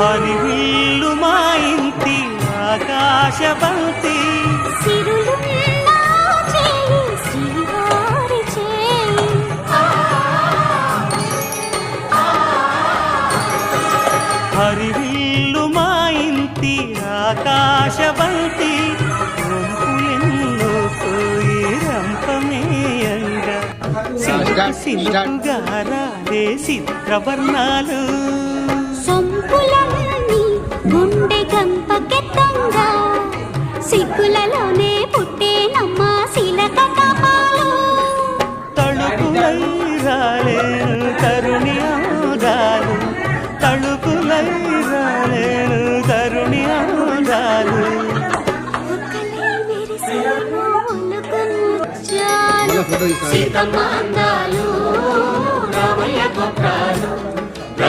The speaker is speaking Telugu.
హరివిల్లు మా ఇంటి చేయి హరివిల్లు మా ఇంటి రంపమేయంగా సినుకు సినుకుగా రాలే చిత్రవర్ణాలు సొంపులన్నీ సిగ్గులలోనే పుట్టే నమ్మ శిలక కపాలు తళుకులై రాలేను తరుణి ఆదాలు తళుకులై రాలేను తరుణి ఆదాలు ఒక్కలే విరిసే ఒలుకు ముత్యాలు ఫోటో తీస్తాను సీతమ్మ అందాలు రామయ్య గోత్రాలు